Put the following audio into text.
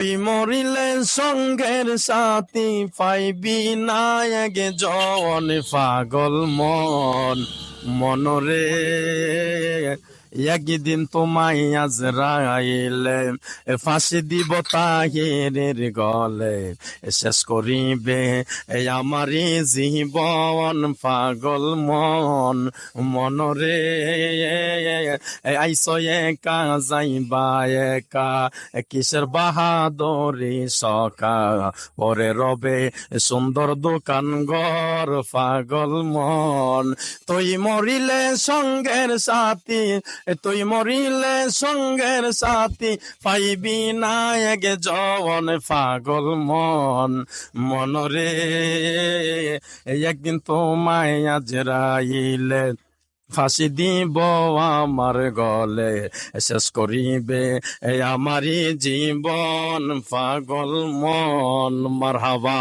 তুই মরিলে সঙ্গের সাথী পাইবি না আগে জন পাগল মন। মনরে একদিন তোমায় আজরাইলে ফাঁসি দিব তাহিরের গলে শেষ করিবে আমারই জীবন পাগল মন মনরে আইস একা যাইবা একা কিসের বাহাদরি সকা পরে রবে সুন্দর দোকান ঘর পাগল মন তুই মরিলে সঙ্গের সাথী তুই মরিলে সঙ্গের সাথী পাইবি না এগে জবন পাগল মন মনরে একদিন তোমায় আজরাইলে ফাঁসি দিব আমার গলে, শেষ করিবে এই আমারই জীবন পাগল মন। মারহাবা।